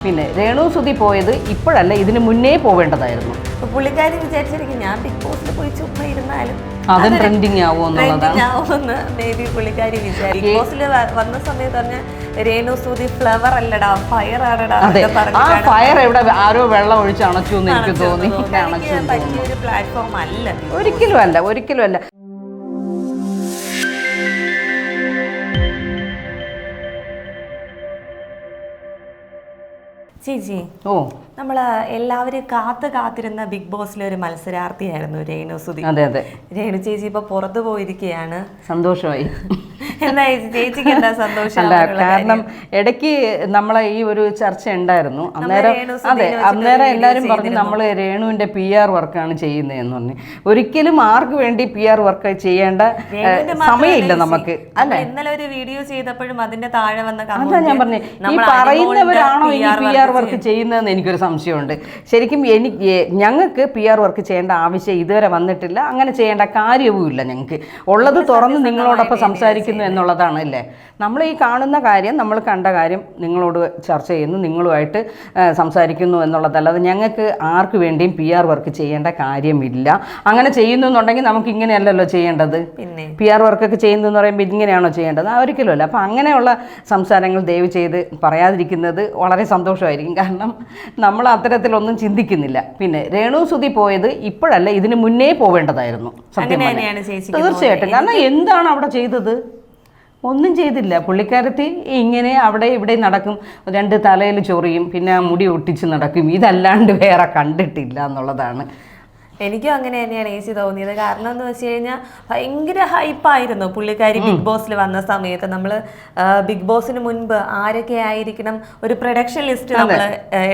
പിന്നെ രേണു സുതി പോയത് ഇപ്പോഴല്ല ഇതിന് മുന്നേ പോവേണ്ടതായിരുന്നു. പുള്ളിക്കാരി വിചാരിച്ചിരിക്കും ഞാൻ ബിഗ് ബോസിൽ പോയി ചുമ്മാ ഇരുന്നാലും അതും ട്രെൻഡിങ് ആവുമെന്ന് മേ ബി പുള്ളിക്കാരി വിചാരിക്കും. ബിഗ് ബോസിൽ വന്ന സമയത്ത് പറഞ്ഞ രേണു സൂതി ഫ്ലവർ അല്ലടാ ഫയർ ആണടാ ആ ഫയർ എവിടെ ആരോ വെള്ളം ഒഴിച്ച് അണച്ചു എന്ന് എനിക്ക് തോന്നി തോന്നുന്നത്. പറ്റിയ ഒരു പ്ലാറ്റ്ഫോം അല്ല. ഒരിക്കലും അല്ല ഒരിക്കലും അല്ല. ചേച്ചി ഓ. നമ്മൾ എല്ലാവരും കാത്തു കാത്തിരുന്ന ബിഗ് ബോസിലെ ഒരു മത്സരാർത്ഥിയായിരുന്നു രേണു സുധി. അതെ അതെ. രേണു ചേച്ചി ഇപ്പൊ പുറത്തു പോയിരിക്കുകയാണ്. സന്തോഷമായി. ചേച്ചിക്ക് എന്താ സന്തോഷം അല്ല കാരണം ഇടയ്ക്ക് നമ്മളെ ഈ ഒരു ചർച്ച ഉണ്ടായിരുന്നു. അന്നേരം അതെ അന്നേരം എല്ലാവരും പറഞ്ഞു നമ്മൾ രേണുവിന്റെ പി ആർ വർക്കാണ് ചെയ്യുന്നതെന്ന് പറഞ്ഞു. ഒരിക്കലും ആർക്ക് വേണ്ടി പി ആർ വർക്ക് ചെയ്യേണ്ട സമയമില്ല നമുക്ക് ചേച്ചി. ഇന്നലെ ഒരു വീഡിയോ ചെയ്തപ്പോഴും അതിന്റെ താഴെ വന്ന അതാ ഞാൻ പറഞ്ഞു ഈ പറയുന്നവരാണോ ഈ പി ആർ വർക്ക് ചെയ്യുന്നതെന്ന് എനിക്കൊരു സംശയമുണ്ട്. ശരിക്കും എനിക്ക് ഞങ്ങൾക്ക് പി ആർ വർക്ക് ചെയ്യേണ്ട ആവശ്യം ഇതുവരെ വന്നിട്ടില്ല. അങ്ങനെ ചെയ്യേണ്ട കാര്യവുമില്ല ഞങ്ങൾക്ക്. ഉള്ളത് തുറന്ന് നിങ്ങളോടൊപ്പം സംസാരിക്കുന്നു എന്നുള്ളതാണ് അല്ലേ? നമ്മൾ ഈ കാണുന്ന കാര്യം നമ്മൾ കണ്ട കാര്യം നിങ്ങളോട് ചർച്ച ചെയ്യുന്നു നിങ്ങളുമായിട്ട് സംസാരിക്കുന്നു എന്നുള്ളതല്ലാതെ ഞങ്ങൾക്ക് ആർക്ക് വേണ്ടിയും പി ആർ വർക്ക് ചെയ്യേണ്ട കാര്യമില്ല. അങ്ങനെ ചെയ്യുന്നു എന്നുണ്ടെങ്കിൽ നമുക്ക് ഇങ്ങനെയല്ലല്ലോ ചെയ്യേണ്ടത്. പിന്നെ? പി ആർ വർക്കൊക്കെ ചെയ്യുന്നതെന്ന് പറയുമ്പോൾ ഇങ്ങനെയാണോ ചെയ്യേണ്ടത്? ആ ഒരിക്കലുമല്ല അപ്പോൾ അങ്ങനെയുള്ള സംസാരങ്ങൾ ദയവ് ചെയ്ത് പറയാതിരിക്കുന്നത് വളരെ സന്തോഷമായിരിക്കും. കാരണം നമ്മൾ അത്തരത്തിലൊന്നും ചിന്തിക്കുന്നില്ല. പിന്നെ രേണു സുതി പോയത് ഇപ്പോഴല്ല ഇതിന് മുന്നേ പോവേണ്ടതായിരുന്നു. സത്യം തീർച്ചയായിട്ടും. കാരണം എന്താണ് അവിടെ ചെയ്തത്? ഒന്നും ചെയ്തില്ല. പുള്ളിക്കാരത്തി ഇങ്ങനെ അവിടെ ഇവിടെ നടക്കും. രണ്ട് തലയിൽ ചൊറിയും. പിന്നെ മുടി ഒട്ടിച്ച് നടക്കും. ഇതല്ലാണ്ട് വേറെ കണ്ടിട്ടില്ല എന്നുള്ളതാണ്. എനിക്കും അങ്ങനെ തന്നെയാണ് ഏച്ചി തോന്നിയത്. കാരണം എന്ന് വെച്ച് കഴിഞ്ഞാൽ ഭയങ്കര ഹൈപ്പായിരുന്നു പുള്ളിക്കാരി ബിഗ് ബോസിൽ വന്ന സമയത്ത്. നമ്മൾ ബിഗ് ബോസിന് മുൻപ് ആരൊക്കെ ആയിരിക്കണം ഒരു പ്രൊഡക്ഷൻ ലിസ്റ്റ് നമ്മൾ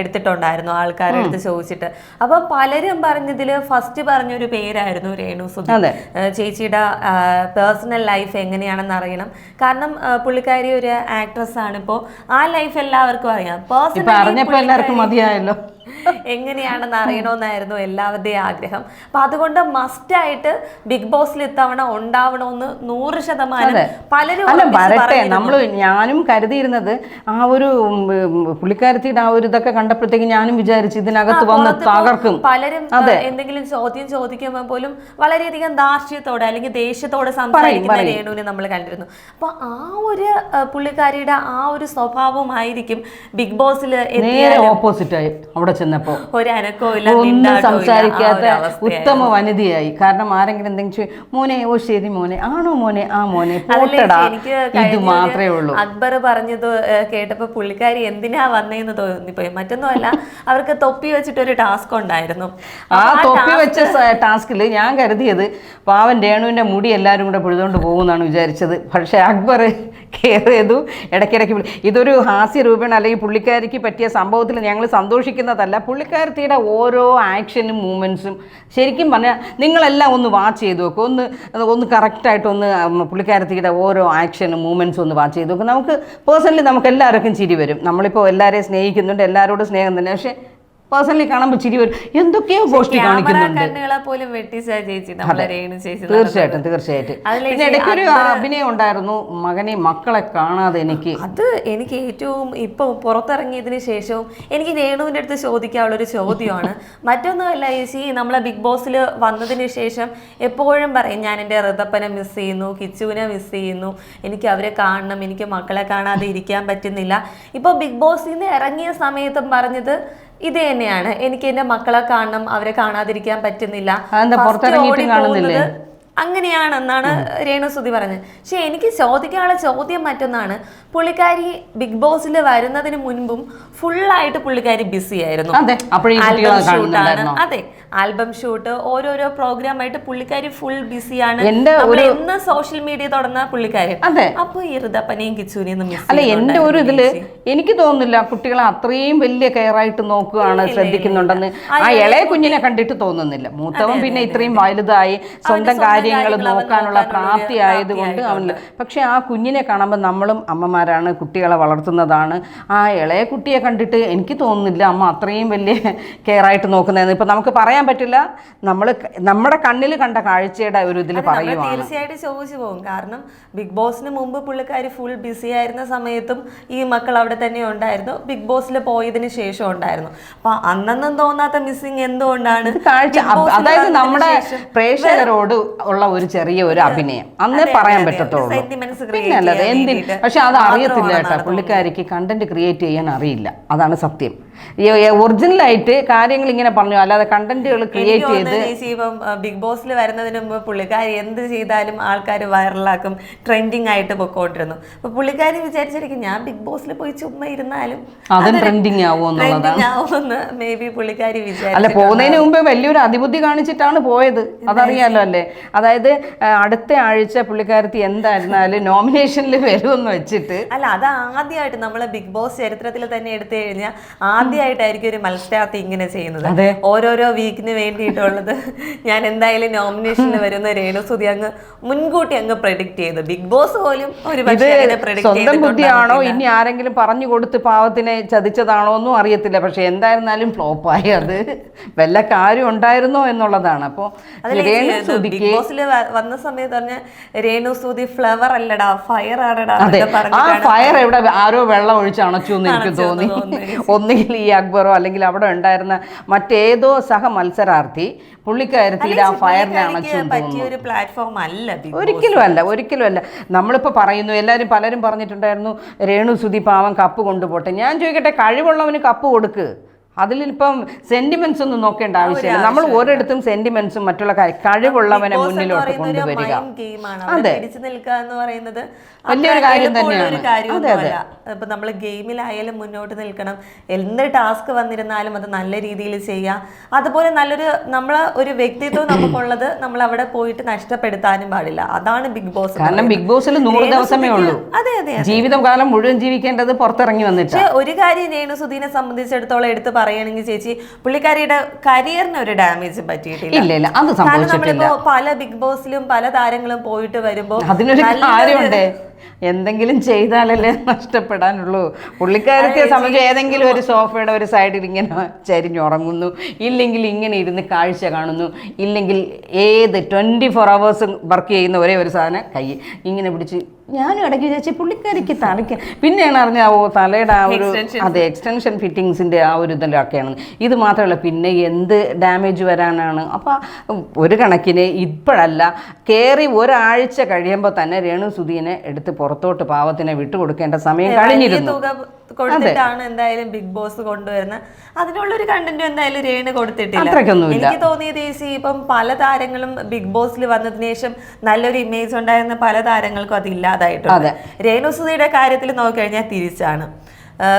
എടുത്തിട്ടുണ്ടായിരുന്നു ആൾക്കാരെടുത്ത് ചോദിച്ചിട്ട്. അപ്പം പലരും പറഞ്ഞതിൽ ഫസ്റ്റ് പറഞ്ഞൊരു പേരായിരുന്നു രേണു സുധി. ചേച്ചിയുടെ പേഴ്സണൽ ലൈഫ് എങ്ങനെയാണെന്ന് അറിയണം. കാരണം പുള്ളിക്കാരി ഒരു ആക്ട്രസ് ആണ്. ഇപ്പോൾ ആ ലൈഫ് എല്ലാവർക്കും അറിയാം. പേഴ്സണൽ മതിയായല്ലോ. എങ്ങനെയാണെന്ന് അറിയണമെന്നായിരുന്നു എല്ലാവരുടെയും ആഗ്രഹം. അപ്പൊ അതുകൊണ്ട് മസ്റ്റ് ആയിട്ട് ബിഗ് ബോസിൽ ഇത്തവണ ഉണ്ടാവണമെന്ന് നൂറ് ശതമാനം പലരും വരട്ടെ. നമ്മൾ ഞാനും കരുതിയിരുന്നത് ആ ഒരു പുള്ളിക്കാരത്തിയുടെ ആ ഒരു ഇതൊക്കെ കണ്ടപ്പോഴത്തേക്ക് ഞാനും വിചാരിച്ചു ഇതിനകത്ത് വന്ന് തകർക്കും. പലരും എന്തെങ്കിലും ചോദ്യം ചോദിക്കുമ്പോൾ പോലും വളരെയധികം ദാർഷ്ട്യത്തോടെ അല്ലെങ്കിൽ ദേഷ്യത്തോടെ സംസാരിക്കുന്ന. രേണുവിനെ നമ്മൾ കണ്ടിരുന്നു. അപ്പൊ ആ ഒരു പുള്ളിക്കാരിയുടെ ആ ഒരു സ്വഭാവമായിരിക്കും ബിഗ് ബോസിൽ ഓപ്പോസിറ്റ് ആയി. അവിടെ ചെന്നപ്പോ ഒന്നും സംസാരിക്കാത്ത. ഉത്തമ വനിതയായി. കാരണം ആരെങ്കിലും എന്തെങ്കിലും മോനെ ഓ ശരി മോനെ ആണോ മോനെ? ആ മോനെ പോട്ടടാ. ഇത് മാത്രമേ ഉള്ളൂ. അക്ബർ പറഞ്ഞത് കേട്ടപ്പോ പുള്ളിക്കാരി എന്തിനാ വന്നേന്ന് തോന്നിപ്പോയി മറ്റൊന്നുമല്ല അവർക്ക് തൊപ്പി വെച്ചിട്ട് ഒരു ടാസ്ക് ഉണ്ടായിരുന്നു. ആ തൊപ്പി വെച്ച ടാസ്കിൽ ഞാൻ കരുതിയത് പാവൻ രേണുവിന്റെ മുടി എല്ലാവരും കൂടെ പിഴുതുകൊണ്ട് പോകുമെന്നാണ് വിചാരിച്ചത്. പക്ഷെ അക്ബർ കയറിയതു ഇടയ്ക്കിടയ്ക്ക് ഇതൊരു ഹാസ്യ രൂപേണ അല്ലെങ്കിൽ പുള്ളിക്കാരിക്ക് പറ്റിയ സംഭവത്തിൽ ഞങ്ങൾ സന്തോഷിക്കുന്നതല്ല പുള്ളിക്കാരത്തിയുടെ ഓരോ ആക്ഷനും മൂമെൻസും ശരിക്കും പറഞ്ഞാൽ നിങ്ങളെല്ലാം ഒന്ന് വാച്ച് ചെയ്ത് നോക്കും. ഒന്ന് ഒന്ന് കറക്റ്റായിട്ടൊന്ന് പുള്ളിക്കാരത്തിയുടെ ഓരോ ആക്ഷനും മൂമെൻസും ഒന്ന് വാച്ച് ചെയ്ത് നോക്കും. നമുക്ക് പേഴ്സണലി നമുക്ക് എല്ലാവർക്കും ചിരി വരും. നമ്മളിപ്പോൾ എല്ലാവരെയും സ്നേഹിക്കുന്നുണ്ട് എല്ലാവരോടും സ്നേഹം തന്നെ. പക്ഷേ പേഴ്സണലി കാണുമ്പോൾ ചിരി വരും. എന്തൊക്കെയോ ഗോഷ്ടി കാണിക്കുന്നുണ്ട്. തീർച്ചയായിട്ടും തീർച്ചയായിട്ടും. പിന്നെ ഇടയ്ക്ക് ഒരു അഭിനയം ഉണ്ടായിരുന്നു. മകനെ മക്കളെ കാണാതെ എനിക്ക്. അത് എനിക്ക് ഏറ്റവും ഇപ്പൊ പുറത്തിറങ്ങിയതിന് ശേഷവും എനിക്ക് രേണുവിന്റെ അടുത്ത് ചോദിക്കാനുള്ള ഒരു ചോദ്യമാണ്. മറ്റൊന്നുമല്ല ചേച്ചി നമ്മളെ ബിഗ് ബോസിൽ വന്നതിന് ശേഷം എപ്പോഴും പറയും ഞാൻ എന്റെ ഋതപ്പനെ മിസ് ചെയ്യുന്നു കിച്ചുവിനെ മിസ് ചെയ്യുന്നു. എനിക്ക് അവരെ കാണണം എനിക്ക് മക്കളെ കാണാതെ ഇരിക്കാൻ പറ്റുന്നില്ല. ഇപ്പോൾ ബിഗ് ബോസിൽ നിന്ന് ഇറങ്ങിയ സമയത്തും പറഞ്ഞത് ഇത് തന്നെയാണ്. എനിക്ക് എന്റെ മക്കളെ കാണണം അവരെ കാണാതിരിക്കാൻ പറ്റുന്നില്ല. അങ്ങനെയാണെന്നാണ് രേണുസുതി പറഞ്ഞത്. പക്ഷെ എനിക്ക് ചോദിക്കാനുള്ള ചോദ്യം മറ്റൊന്നാണ്. പുള്ളിക്കാരി ബിഗ് ബോസിൽ വരുന്നതിന് മുൻപും ഫുള്ളായിട്ട് പുള്ളിക്കാരി ബിസി ആയിരുന്നു. അതെ ആൽബം കുട്ടികളെ ഷൂട്ടാണ് കാണുന്നുണ്ടായിരുന്നോ. അതെ ആൽബം ഷൂട്ട് ഓരോരോ പ്രോഗ്രാം ആയിട്ട് പുള്ളിക്കാരി ഫുൾ ബിസിയാണ്. എന്ന് സോഷ്യൽ മീഡിയ തുടർന്ന പുള്ളിക്കാരി. അതെ. അപ്പൊ ഈ ഋതപ്പനെയും കിച്ചുവിനെയും അല്ല എന്റെ ഒരു ഇതിൽ എനിക്ക് തോന്നുന്നില്ല കുട്ടികളെ അത്രയും വലിയ കെയർ ആയിട്ട് നോക്കുകയാണ് ശ്രദ്ധിക്കുന്നുണ്ടെന്ന്. ആ ഇളയ കുഞ്ഞിനെ കണ്ടിട്ട് തോന്നുന്നില്ല. മൂത്തവൻ പിന്നെ ഇത്രയും വലുതായി സ്വന്തം കാര്യം കാര്യങ്ങൾ നോക്കാനുള്ള പ്രാപ്തി ആയതുകൊണ്ട് അവൻ പ്രാപ്തിയായിട്ടുണ്ട്. പക്ഷെ ആ കുഞ്ഞിനെ കാണുമ്പോൾ നമ്മളും അമ്മമാരാണ് കുട്ടികളെ വളർത്തുന്നതാണ്. ആ ഇളയ കുട്ടിയെ കണ്ടിട്ട് എനിക്ക് തോന്നുന്നില്ല അമ്മ അത്രയും വലിയ കെയർ ആയിട്ട് നോക്കുന്നതെന്ന്. ഇപ്പം നമുക്ക് പറയാൻ പറ്റില്ല. നമ്മൾ നമ്മുടെ കണ്ണിൽ കണ്ട കാഴ്ചയുടെ ഒരു ഇതിൽ പറയുവാണ്. തീർച്ചയായിട്ടും ചോദിച്ചു പോകും. കാരണം ബിഗ് ബോസിന് മുമ്പ് പുള്ളിക്കാരി ഫുൾ ബിസി ആയിരുന്ന സമയത്തും ഈ മക്കൾ അവിടെ തന്നെ ഉണ്ടായിരുന്നു. ബിഗ് ബോസിൽ പോയതിന് ശേഷം ഉണ്ടായിരുന്നു. അപ്പൊ അന്നൊന്നും തോന്നാത്ത മിസ്സിങ് എന്തുകൊണ്ടാണ് കാഴ്ച അതായത് നമ്മുടെ പ്രേക്ഷകരോട് ഉള്ള ഒരു ചെറിയ ഒരു അഭിനയം. അന്നേ പറയാൻ പറ്റത്തുള്ളൂ. പിന്നെ അല്ലാതെ എന്തിന്? പക്ഷെ അത് അറിയത്തില്ല കേട്ടോ. പുള്ളിക്കാരിക്ക് കണ്ടന്റ് ക്രിയേറ്റ് ചെയ്യാൻ അറിയില്ല. അതാണ് സത്യം. ഒറിജിനലായിട്ട് കാര്യങ്ങൾ ഇങ്ങനെ പറഞ്ഞു. അല്ലാതെ കണ്ടന്റുകൾ ക്രിയേറ്റ് ചെയ്ത് ഇപ്പം ബിഗ് ബോസിൽ വരുന്നതിന് മുമ്പ് പുള്ളിക്കാരി എന്ത് ചെയ്താലും ആൾക്കാർ വൈറലാക്കും ട്രെൻഡിങ് ആയിട്ട് പൊക്കോണ്ടിരുന്നു. അപ്പൊ പുള്ളിക്കാരി വിചാരിച്ചിരിക്കും ഞാൻ ബിഗ് ബോസിൽ പോയി ചുമ്മാ ഇരുന്നാലും അതും ട്രെൻഡിങ് ആവുമെന്ന് മേ ബി പുള്ളിക്കാരി അല്ല വിചാരിച്ചു പോകുന്നതിന് മുമ്പ് വലിയൊരു അതിബുദ്ധി കാണിച്ചിട്ടാണ് പോയത്. അതറിയാലോ അല്ലേ? അതായത് അടുത്ത ആഴ്ച പുള്ളിക്കാരത്തി എന്തായിരുന്നാലും നോമിനേഷനിൽ വരുമെന്ന് വെച്ചിട്ട് അല്ല അത് ആദ്യമായിട്ട് നമ്മളെ ബിഗ് ബോസ് ചരിത്രത്തിൽ തന്നെ എടുത്തു കഴിഞ്ഞാൽ ആദ്യമായിട്ടായിരിക്കും ഒരു മത്സരാർത്ഥി ഇങ്ങനെ ചെയ്യുന്നത്. ഓരോരോ വീക്കിന് വേണ്ടിയിട്ടുള്ളത് ഞാൻ എന്തായാലും നോമിനേഷനിൽ വരുന്ന രേണുസുതി അങ്ങ് മുൻകൂട്ടി അങ്ങ് പ്രഡിക്റ്റ് ചെയ്തു. ബിഗ് ബോസ് പോലും ഒരു സ്വന്തം ബുദ്ധിയാണോ? ഇനി ആരെങ്കിലും പറഞ്ഞു കൊടുത്ത് പാവത്തിനെ ചതിച്ചതാണോ ഒന്നും അറിയത്തില്ല. പക്ഷെ എന്തായിരുന്നാലും ഫ്ലോപ്പായി അത് വല്ല കാര്യം ഉണ്ടായിരുന്നോ എന്നുള്ളതാണ്. അപ്പോൾ ബിഗ് ബോസിൽ വന്ന സമയത്ത് പറഞ്ഞ രേണു സുതി ഫ്ലവർ അല്ലടാ ഫയർ ആണടാ ആ ഫയർ എവിടെ? ആരോ വെള്ളം ഒഴിച്ച് അണച്ചു എന്ന് എനിക്ക് തോന്നി. ഒന്നുകിൽ ഈ അക്ബറോ അല്ലെങ്കിൽ അവിടെ ഉണ്ടായിരുന്ന മറ്റേതോ സഹ മത്സരാർത്ഥി പുള്ളിക്കാരത്തിയുടെ ആ ഫയറിനെ അണച്ചു പ്ലാറ്റ്ഫോം അല്ല. ഒരിക്കലും അല്ല ഒരിക്കലും അല്ല. നമ്മളിപ്പോൾ പറയുന്നു എല്ലാവരും പലരും പറഞ്ഞിട്ടുണ്ടായിരുന്നു രേണു സുധി പാവം കപ്പ് കൊണ്ടുപോട്ടെ. ഞാൻ ചോദിക്കട്ടെ കഴിവുള്ളവന് കപ്പ് കൊടുക്ക്. അതിലിപ്പം സെന്റിമെന്റ്സ് ഒന്നും നോക്കേണ്ട ആവശ്യമില്ല. നമ്മൾ ഒരിടത്തും സെന്റിമെന്റ്സും മറ്റുള്ള കാര്യം കഴിവുള്ളവനെ മുന്നിലോട്ട് കൊണ്ടുവരിക. അതെ. വലിയൊരു കാര്യം തന്നെയാണ്. കാര്യമൊന്നുമല്ല. ഇപ്പൊ നമ്മൾ ഗെയിമിലായാലും മുന്നോട്ട് നിൽക്കണം. എന്ത് ടാസ്ക് വന്നിരുന്നാലും അത് നല്ല രീതിയിൽ ചെയ്യാം. അതുപോലെ നല്ലൊരു നമ്മളെ ഒരു വ്യക്തിത്വം നമുക്കുള്ളത് നമ്മൾ അവിടെ പോയിട്ട് നഷ്ടപ്പെടുത്താനും പാടില്ല. അതാണ് ബിഗ് ബോസ് കാരണം ബിഗ് ബോസിൽ നൂറ് രേണു ദിവസമേ ഉള്ളൂ. അതെ അതെ ജീവിതകാലം മുഴുവൻ ജീവിക്കേണ്ടത് പുറത്തിറങ്ങി വന്നിട്ട്. ഒരു കാര്യം രേണുസുദീനെ സംബന്ധിച്ചിടത്തോളം എടുത്ത് പറയുകയാണെങ്കിൽ ചേച്ചി പുള്ളിക്കാരിയുടെ കരിയറിന് ഒരു ഡാമേജ് പറ്റിയിട്ടില്ല. ഇല്ല ഇല്ല അത് കാരണം സംഭവിച്ചിട്ടില്ല. നമ്മളിപ്പോ പല ബിഗ് ബോസിലും പല താരങ്ങളും പോയിട്ട് വരുമ്പോ അതിനൊരു കാര്യമുണ്ട്. എന്തെങ്കിലും ചെയ്താലല്ലേ നഷ്ടപ്പെടാനുള്ളൂ. പുള്ളിക്കാരത്തെ സംബന്ധിച്ച് ഏതെങ്കിലും ഒരു സോഫയുടെ ഒരു സൈഡിൽ ഇങ്ങനെ ചരിഞ്ഞുറങ്ങുന്നു ഇല്ലെങ്കിൽ ഇങ്ങനെ ഇരുന്ന് കാഴ്ച കാണുന്നു. ഇല്ലെങ്കിൽ ഏത് ട്വന്റി ഫോർ അവേഴ്സും വർക്ക് ചെയ്യുന്ന ഒരേ ഒരു സാധനം കൈ ഇങ്ങനെ പിടിച്ച് ഞാനും ഇടയ്ക്ക് വിചാരിച്ചു പുള്ളിക്കാരിക്ക് തലയ്ക്ക് പിന്നെയാണ് അറിഞ്ഞ ഓ തലയുടെ ആ ഒരു അതെ എക്സ്റ്റൻഷൻ ഫിറ്റിങ്സിന്റെ ആ ഒരു ഇതിലൊക്കെയാണ് ഇത് മാത്രമല്ല പിന്നെ എന്ത് ഡാമേജ് വരാനാണ്? അപ്പോൾ ഒരു കണക്കിന് ഇപ്പോഴല്ല കയറി ഒരാഴ്ച കഴിയുമ്പോൾ തന്നെ രേണു സുധീനെ എടുത്ത് പുറത്തോട്ട് പാവത്തിനെ വിട്ടുകൊടുക്കേണ്ട സമയം കഴിഞ്ഞിരുന്നു. കൊടുത്തിട്ടാണ് എന്തായാലും ബിഗ് ബോസ് കൊണ്ടുവരുന്നത്. അതിനുള്ള ഒരു കണ്ടന്റ് എന്തായാലും രേണു കൊടുത്തിട്ടില്ല. എനിക്ക് തോന്നിയത് ചേച്ചി ഇപ്പം പല താരങ്ങളും ബിഗ് ബോസിൽ വന്നതിന് ശേഷം നല്ലൊരു ഇമേജ് ഉണ്ടായിരുന്ന പല താരങ്ങൾക്കും അത് ഇല്ലാതായിട്ടുണ്ട്. രേണു രേണുസുതിയുടെ കാര്യത്തിൽ നോക്കിക്കഴിഞ്ഞാൽ തിരിച്ചാണ്.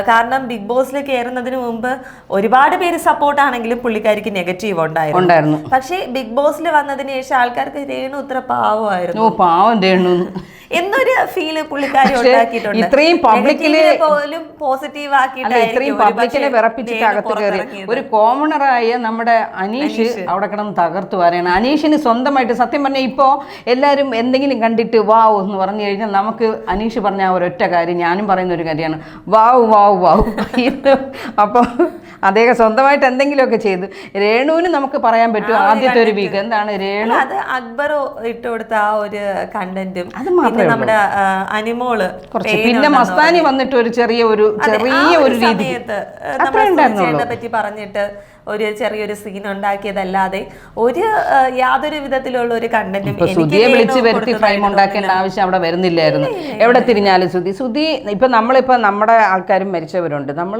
കാരണം ബിഗ് ബോസിൽ കയറുന്നതിന് മുമ്പ് ഒരുപാട് പേര് സപ്പോർട്ട് ആണെങ്കിലും പുള്ളിക്കാരിക്ക് നെഗറ്റീവ് ഉണ്ടായിരുന്നു. പക്ഷേ ബിഗ് ബോസിൽ വന്നതിന് ശേഷം ആൾക്കാർക്ക് രേണു ഇത്ര പാവമായിരുന്നു. പാവം രേണു. എന്നൊരു ഫീൽ പുള്ളിക്കാരി ഉണ്ടാക്കിയിട്ടുണ്ട്. ഇത്രയും പബ്ലിക്കിൽ പോലും പോസിറ്റീവ് അല്ല ഇത്രയും പബ്ലിക്കിനെ വിറപ്പിച്ചിട്ട് അകത്ത് കയറി. ഒരു കോമണറായ നമ്മുടെ അനീഷ് അവിടെ കിടന്ന് തകർത്തു പറയണം അനീഷിന് സ്വന്തമായിട്ട് സത്യം പറഞ്ഞാൽ ഇപ്പോൾ എല്ലാരും എന്തെങ്കിലും കണ്ടിട്ട് വാവ് എന്ന് പറഞ്ഞു കഴിഞ്ഞാൽ നമുക്ക് അനീഷ് പറഞ്ഞ ഒരൊറ്റ കാര്യം ഞാനും പറയുന്ന ഒരു കാര്യമാണ്. വാവ് വാവ് വാവ് അപ്പൊ അപ്പോൾ അദ്ദേഹം സ്വന്തമായിട്ട് എന്തെങ്കിലുമൊക്കെ ചെയ്തു. രേണുവിന് നമുക്ക് പറയാൻ പറ്റും ആദ്യത്തെ ഒരു വീക്ക് എന്താണ് രേണു? അത് അക്ബർ ഇട്ട് കൊടുത്ത ആ ഒരു കണ്ടന്റും അത് മാത്രമേ നമ്മുടെ അനിമോൾ കുറച്ച് പിന്നെ മസ്താനി വന്നിട്ട് ഒരു ചെറിയ ഒരു ചെറിയ ഒരു രീതി. പറ്റി പറഞ്ഞിട്ട് ഒരു ചെറിയൊരു സീൻ ഉണ്ടാക്കിയതല്ലാതെ ഒരു യാതൊരു വിധത്തിലുള്ള ഒരു കണ്ടന്റും ഇപ്പൊ സുധിയെ വിളിച്ച് വരുത്തി ഫ്രെയിം ഉണ്ടാക്കേണ്ട ആവശ്യം അവിടെ വരുന്നില്ലായിരുന്നു. എവിടെ തിരിഞ്ഞാലും സുധി. സുധി ഇപ്പൊ നമ്മളിപ്പോ നമ്മുടെ ആൾക്കാരും മരിച്ചവരുണ്ട്. നമ്മൾ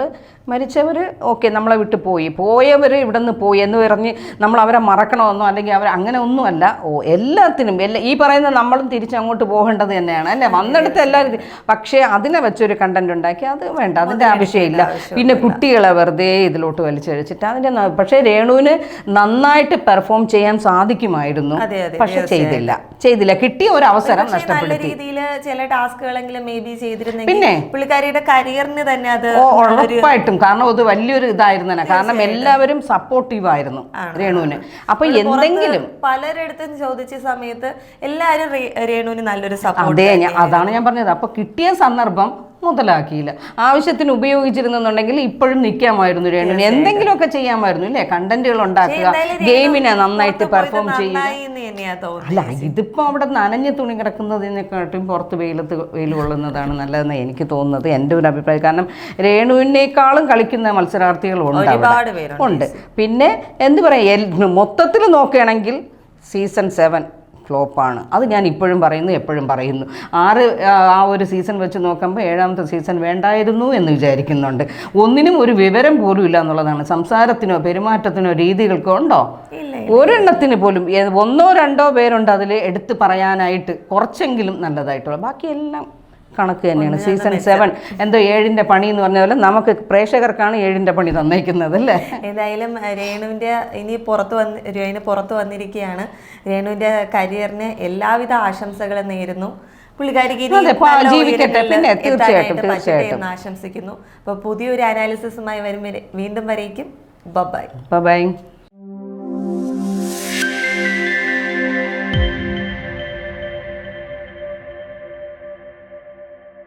മരിച്ചവർ ഓക്കെ നമ്മളെ വിട്ട് പോയി. പോയവർ ഇവിടെ നിന്ന് പോയി എന്ന് പറഞ്ഞ് നമ്മൾ അവരെ മറക്കണമെന്നോ അല്ലെങ്കിൽ അവർ അങ്ങനെ ഒന്നുമല്ല. ഓ എല്ലാത്തിനും എല്ലാ ഈ പറയുന്ന നമ്മളും തിരിച്ചങ്ങോട്ട് പോകേണ്ടത് തന്നെയാണ് അല്ലേ? വന്നെടുത്ത് എല്ലാവരും പക്ഷേ അതിനെ വെച്ചൊരു കണ്ടന്റ് ഉണ്ടാക്കി അത് വേണ്ട അതിന്റെ ആവശ്യമില്ല. പിന്നെ കുട്ടികളെ വെറുതെ ഇതിലോട്ട് വലിച്ചഴിച്ചിട്ട് അതിന്റെ പക്ഷേ രേണുവിന് നന്നായിട്ട് പെർഫോം ചെയ്യാൻ സാധിക്കുമായിരുന്നു. പക്ഷെ ചെയ്തില്ല. ചെയ്തില്ല. കിട്ടിയ ഒരു അവസരം നഷ്ടപ്പെടുത്തി. ചില ടാസ്കുകളെങ്കിലും മേ ബി ചെയ്തിരുന്നെങ്കിൽ പിന്നെ? പുള്ളിക്കാരിയുടെ കരിയറിന് തന്നെ അത് ഉറപ്പായിട്ടും. കാരണം അത് വലിയൊരു ഇതായിരുന്നു കാരണം എല്ലാവരും സപ്പോർട്ടീവ് ആയിരുന്നു രേണുവിന്. അപ്പൊ എന്തെങ്കിലും പലരിടത്തും ചോദിച്ച സമയത്ത് എല്ലാവരും രേണുവിന് നല്ലൊരു സപ്പോർട്ട് അതെ അതാണ് ഞാൻ പറഞ്ഞത്. അപ്പൊ കിട്ടിയ സന്ദർഭം മുതലാക്കിയില്ല. ആവശ്യത്തിന് ഉപയോഗിച്ചിരുന്നെന്നുണ്ടെങ്കിൽ ഇപ്പോഴും നിൽക്കാമായിരുന്നു രേണുവിന് എന്തെങ്കിലുമൊക്കെ ചെയ്യാമായിരുന്നു ഇല്ലേ? കണ്ടന്റുകൾ ഉണ്ടാക്കുക ഗെയിമിനെ നന്നായിട്ട് പെർഫോം ചെയ്യുക. അല്ല ഇതിപ്പോ അവിടെ നനഞ്ഞ തുണി കിടക്കുന്നതിനെക്കാട്ടും പുറത്ത് വെയിലത്ത് വെയിൽ കൊള്ളുന്നതാണ് നല്ലതെന്ന് എനിക്ക് തോന്നുന്നത്. എന്റെ ഒരു അഭിപ്രായം. കാരണം രേണുവിനേക്കാളും കളിക്കുന്ന മത്സരാർത്ഥികളുണ്ട്. ഉണ്ട് പിന്നെ എന്ത് പറയാ മൊത്തത്തിൽ നോക്കുകയാണെങ്കിൽ സീസൺ സെവൻ ഫ്ലോപ്പാണ് അത് ഞാൻ ഇപ്പോഴും പറയുന്നു എപ്പോഴും പറയുന്നു. ആറ് ആ, ഒരു സീസൺ വെച്ച് നോക്കുമ്പോൾ ഏഴാമത്തെ സീസൺ വേണ്ടായിരുന്നു എന്ന് വിചാരിക്കുന്നുണ്ട്. ഒന്നിനും ഒരു വിവരം പോലും ഇല്ല എന്നുള്ളതാണ്. സംസാരത്തിനോ പെരുമാറ്റത്തിനോ രീതികൾക്കോ ഉണ്ടോ? ഒരെണ്ണത്തിന് പോലും ഒന്നോ രണ്ടോ പേരുണ്ട് അതിൽ എടുത്ത് പറയാനായിട്ട് കുറച്ചെങ്കിലും നല്ലതായിട്ടുള്ള. ബാക്കിയെല്ലാം കണക്ക് തന്നെയാണ്. സീസൺ സെവൻ എന്തോ ഏഴിന്റെ പണി എന്ന് പറഞ്ഞ പോലെ നമുക്ക് പ്രേക്ഷകർക്കാണ് ഏഴിന്റെ പണി തന്നേക്കുന്നത് അല്ലേ? ഏതായാലും രേണുവിന്റെ ഇനി പുറത്ത് വന്ന് രേണു പുറത്ത് വന്നിരിക്കുകയാണ്. രേണുവിന്റെ കരിയറിന് എല്ലാവിധ ആശംസകളും നേരുന്നു. പുള്ളിക്കാരിക്ക് ജീവിക്കട്ടെ. പിന്നെ തീർച്ചയായിട്ടും, തീർച്ചയായിട്ടും. ആശംസിക്കുന്നു. അപ്പൊ പുതിയൊരു അനാലിസിസുമായി വരും വീണ്ടും വരേക്കും. Bye bye